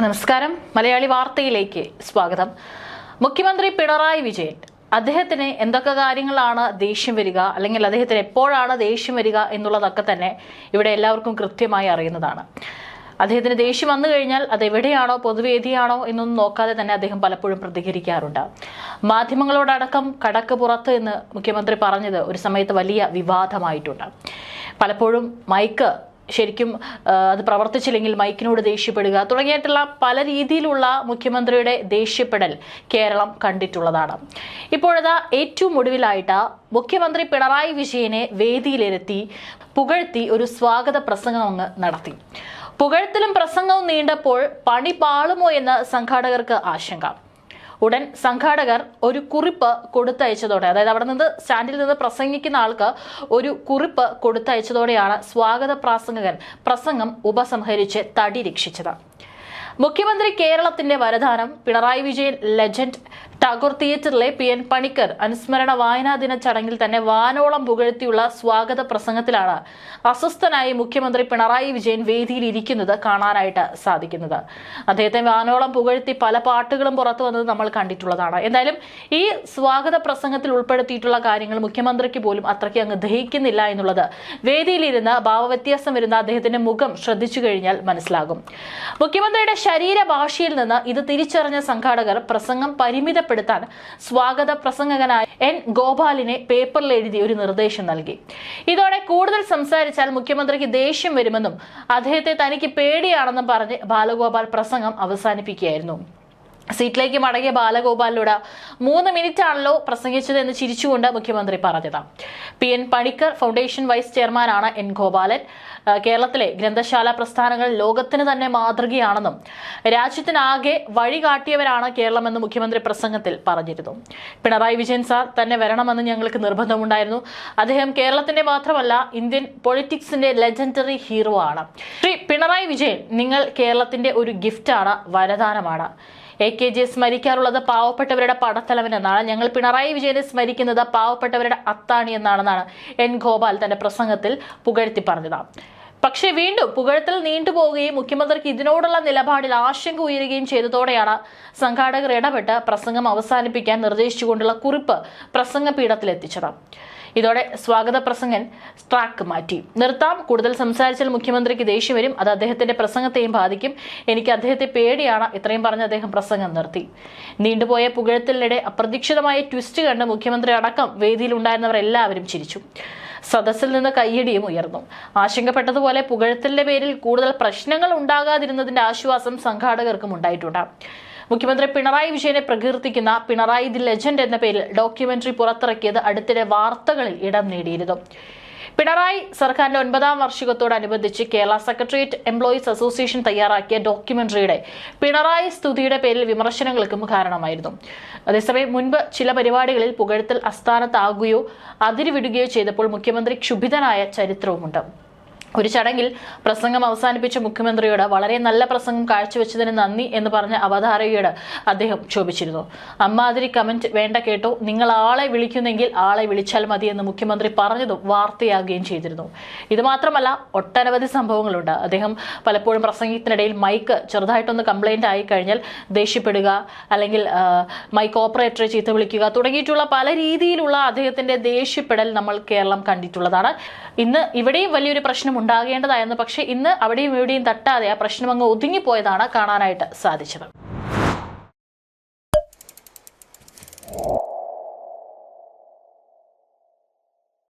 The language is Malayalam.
നമസ്കാരം. മലയാളി വാർത്തയിലേക്ക് സ്വാഗതം. മുഖ്യമന്ത്രി പിണറായി വിജയൻ അദ്ദേഹത്തിന് എന്തൊക്കെ കാര്യങ്ങളാണ് ദേഷ്യം വരിക അല്ലെങ്കിൽ അദ്ദേഹത്തിന് എപ്പോഴാണ് ദേഷ്യം വരിക എന്നുള്ളതൊക്കെ തന്നെ ഇവിടെ എല്ലാവർക്കും കൃത്യമായി അറിയുന്നതാണ്. അദ്ദേഹത്തിന് ദേഷ്യം വന്നു കഴിഞ്ഞാൽ അത് എവിടെയാണോ പൊതുവേദിയാണോ എന്നൊന്നും നോക്കാതെ തന്നെ അദ്ദേഹം പലപ്പോഴും പ്രതികരിക്കാറുണ്ട്. മാധ്യമങ്ങളോടടക്കം കടക്ക് പുറത്ത് എന്ന് മുഖ്യമന്ത്രി പറഞ്ഞത് ഒരു സമയത്ത് വലിയ വിവാദമായിട്ടുണ്ട്. പലപ്പോഴും മൈക്ക് ശരിക്കും അത് പ്രവർത്തിച്ചില്ലെങ്കിൽ മൈക്കിനോട് ദേഷ്യപ്പെടുക തുടങ്ങിയിട്ടുള്ള പല രീതിയിലുള്ള മുഖ്യമന്ത്രിയുടെ ദേഷ്യപ്പെടൽ കേരളം കണ്ടിട്ടുള്ളതാണ്. ഇപ്പോഴതാ ഏറ്റവും ഒടുവിലായിട്ട് മുഖ്യമന്ത്രി പിണറായി വിജയനെ വേദിയിലിരുത്തി പുകഴ്ത്തി ഒരു സ്വാഗത പ്രസംഗം അങ്ങ് നടത്തി. പുകഴ്ത്തലും പ്രസംഗവും നീണ്ടപ്പോൾ പണി പാളുമോ എന്ന് സംഘാടകർക്ക് ആശങ്ക. ഉടൻ സംഘാടകർ ഒരു കുറിപ്പ് കൊടുത്തയച്ചതോടെ അതായത് അവിടെ നിന്ന് സ്റ്റാൻഡിൽ നിന്ന് പ്രസംഗിക്കുന്ന ആൾക്ക് ഒരു കുറിപ്പ് കൊടുത്തയച്ചതോടെയാണ് സ്വാഗത പ്രാസംഗകൻ പ്രസംഗം ഉപസംഹരിച്ച് തടി രക്ഷിച്ചത്. മുഖ്യമന്ത്രി കേരളത്തിന്റെ വരദാനം പിണറായി വിജയൻ ലെജൻഡ് ടാഗോർ തിയേറ്ററിലെ പി എൻ പണിക്കർ അനുസ്മരണ വായനാ ദിന ചടങ്ങിൽ തന്നെ വാനോളം പുകഴ്ത്തിയുള്ള സ്വാഗത പ്രസംഗത്തിലാണ് അസ്വസ്ഥനായി മുഖ്യമന്ത്രി പിണറായി വിജയൻ വേദിയിൽ ഇരിക്കുന്നത് കാണാനായിട്ട് സാധിക്കുന്നത്. അദ്ദേഹത്തെ വാനോളം പുകഴ്ത്തി പല പാട്ടുകളും പുറത്തു വന്നത് നമ്മൾ കണ്ടിട്ടുള്ളതാണ്. എന്തായാലും ഈ സ്വാഗത പ്രസംഗത്തിൽ ഉൾപ്പെടുത്തിയിട്ടുള്ള കാര്യങ്ങൾ മുഖ്യമന്ത്രിക്ക് പോലും അത്രയ്ക്ക് അങ്ങ് ദഹിക്കുന്നില്ല എന്നുള്ളത് വേദിയിലിരുന്ന് ഭാവവ്യത്യാസം വരുന്ന അദ്ദേഹത്തിന്റെ മുഖം ശ്രദ്ധിച്ചു കഴിഞ്ഞാൽ മനസ്സിലാകും. മുഖ്യമന്ത്രിയുടെ ശരീരഭാഷയിൽ നിന്ന് ഇത് തിരിച്ചറിഞ്ഞ സംഘാടകർ പ്രസംഗം പരിമിതപ്പെടുത്താൻ സ്വാഗത പ്രസംഗകനായ എൻ ഗോപാലിനെ പേപ്പറിൽ എഴുതി ഒരു നിർദ്ദേശം നൽകി. ഇതോടെ കൂടുതൽ സംസാരിച്ചാൽ മുഖ്യമന്ത്രിക്ക് ദേഷ്യം വരുമെന്നും അദ്ദേഹത്തെ തനിക്ക് പേടിയാണെന്നും പറഞ്ഞ് ബാലഗോപാൽ പ്രസംഗം അവസാനിപ്പിക്കുകയായിരുന്നു. സീറ്റിലേക്ക് മടങ്ങിയ ബാലഗോപാലിലൂടെ മൂന്ന് മിനിറ്റ് ആണല്ലോ പ്രസംഗിച്ചതെന്ന് ചിരിച്ചുകൊണ്ട് മുഖ്യമന്ത്രി പറഞ്ഞത്. P N Panicker foundation vice ചെയർമാനാണ് എൻ ഗോപാലൻ. കേരളത്തിലെ ഗ്രന്ഥശാല പ്രസ്ഥാനങ്ങൾ ലോകത്തിന് തന്നെ മാതൃകയാണെന്നും രാജ്യത്തിനാകെ വഴി കാട്ടിയവരാണ് കേരളമെന്ന് മുഖ്യമന്ത്രി പ്രസംഗത്തിൽ പറഞ്ഞിരുന്നു. പിണറായി വിജയൻ സാർ തന്നെ വരണമെന്ന് ഞങ്ങൾക്ക് നിർബന്ധമുണ്ടായിരുന്നു. അദ്ദേഹം കേരളത്തിന്റെ മാത്രമല്ല ഇന്ത്യൻ പൊളിറ്റിക്സിന്റെ ലെജൻഡറി ഹീറോ ആണ്. ശ്രീ പിണറായി വിജയൻ നിങ്ങൾ കേരളത്തിന്റെ ഒരു ഗിഫ്റ്റാണ് വരദാനമാണ്. എ കെ ജിയെ സ്മരിക്കാറുള്ളത് പാവപ്പെട്ടവരുടെ പടത്തലവൻ എന്നാണ് ഞങ്ങൾ പിണറായി വിജയനെ സ്മരിക്കുന്നത് പാവപ്പെട്ടവരുടെ അത്താണി എന്നാണെന്നാണ് എൻ ഗോപാൽ തന്റെ പ്രസംഗത്തിൽ പുകഴ്ത്തി പറഞ്ഞത്. പക്ഷേ വീണ്ടും പുകഴത്തിൽ നീണ്ടുപോവുകയും മുഖ്യമന്ത്രിക്ക് ഇതിനോടുള്ള നിലപാടിൽ ആശങ്ക ഉയരുകയും ചെയ്തതോടെയാണ് സംഘാടകർ ഇടപെട്ട് പ്രസംഗം അവസാനിപ്പിക്കാൻ നിർദ്ദേശിച്ചുകൊണ്ടുള്ള കുറിപ്പ് പ്രസംഗപീഠത്തിൽ എത്തിച്ചത് ഇതോടെ സ്വാഗത പ്രസംഗൻ ട്രാക്ക് മാറ്റി. നിർത്താം. കൂടുതൽ സംസാരിച്ചാൽ മുഖ്യമന്ത്രിക്ക് ദേഷ്യം വരും. അത് അദ്ദേഹത്തിന്റെ പ്രസംഗത്തെയും ബാധിക്കും. എനിക്ക് അദ്ദേഹത്തെ പേടിയാണ്. ഇത്രയും പറഞ്ഞ് അദ്ദേഹം പ്രസംഗം നിർത്തി. നീണ്ടുപോയ പുകഴത്തിനിടെ അപ്രതീക്ഷിതമായ ട്വിസ്റ്റ് കണ്ട് മുഖ്യമന്ത്രി അടക്കം വേദിയിലുണ്ടായിരുന്നവർ എല്ലാവരും ചിരിച്ചു. സദസ്സിൽ നിന്ന് കയ്യടിയും ഉയർന്നു. ആശങ്കപ്പെട്ടതുപോലെ പുകഴത്തലിന്റെ പേരിൽ കൂടുതൽ പ്രശ്നങ്ങൾ ഉണ്ടാകാതിരുന്നതിന്റെ ആശ്വാസം സംഘാടകർക്കും ഉണ്ടായിട്ടുണ്ട്. മുഖ്യമന്ത്രി പിണറായി വിജയനെ പ്രകീർത്തിക്കുന്ന പിണറായി ദി ലെജൻഡ് എന്ന പേരിൽ ഡോക്യുമെന്ററി പുറത്തിറക്കിയത് അടുത്തിടെ വാർത്തകളിൽ ഇടം നേടിയിരുന്നു. പിണറായി സർക്കാരിന്റെ ഒൻപതാം വാർഷികത്തോടനുബന്ധിച്ച് കേരള സെക്രട്ടേറിയറ്റ് എംപ്ലോയീസ് അസോസിയേഷൻ തയ്യാറാക്കിയ ഡോക്യുമെന്ററിയുടെ പിണറായി സ്തുതിയുടെ പേരിൽ വിമർശനങ്ങൾക്കും കാരണമായിരുന്നു. അതേസമയം മുൻപ് ചില പരിപാടികളിൽ പുകഴ്ത്തൽ അസ്ഥാനത്താകുകയോ അതിരുവിടുകയോ ചെയ്തപ്പോൾ മുഖ്യമന്ത്രി ക്ഷുഭിതനായ ചരിത്രവുമുണ്ട്. ഒരു ചടങ്ങിൽ പ്രസംഗം അവസാനിപ്പിച്ച മുഖ്യമന്ത്രിയോട് വളരെ നല്ല പ്രസംഗം കാഴ്ചവെച്ചതിന് നന്ദി എന്ന് പറഞ്ഞ അവതാരകയോട് അദ്ദേഹം ക്ഷോഭിച്ചിരുന്നു അമ്മാതിരി കമന്റ് വേണ്ട കേട്ടോ. നിങ്ങൾ ആളെ വിളിക്കുന്നെങ്കിൽ ആളെ വിളിച്ചാൽ മതി എന്ന് മുഖ്യമന്ത്രി പറഞ്ഞതും വാർത്തയാകുകയും ചെയ്തിരുന്നു. ഇത് മാത്രമല്ല ഒട്ടനവധി സംഭവങ്ങളുണ്ട്. അദ്ദേഹം പലപ്പോഴും പ്രസംഗത്തിനിടയിൽ മൈക്ക് ചെറുതായിട്ടൊന്ന് കംപ്ലൈന്റ് ആയി കഴിഞ്ഞാൽ ദേഷ്യപ്പെടുക അല്ലെങ്കിൽ മൈക്ക് ഓപ്പറേറ്ററെ ചീത്ത വിളിക്കുക തുടങ്ങിയിട്ടുള്ള പല രീതിയിലുള്ള അദ്ദേഹത്തിന്റെ ദേഷ്യപ്പെടൽ നമ്മൾ കേരളം കണ്ടിട്ടുള്ളതാണ്. ഇന്ന് ഇവിടെയും വലിയൊരു പ്രശ്നം ഉണ്ടാകേണ്ടതായിരുന്നു. പക്ഷേ ഇന്ന് അവിടെയും ഇവിടെയും തട്ടാതെ ആ പ്രശ്നം അങ്ങ് ഒതുങ്ങിപ്പോയതാണ് കാണാനായിട്ട് സാധിച്ചത്.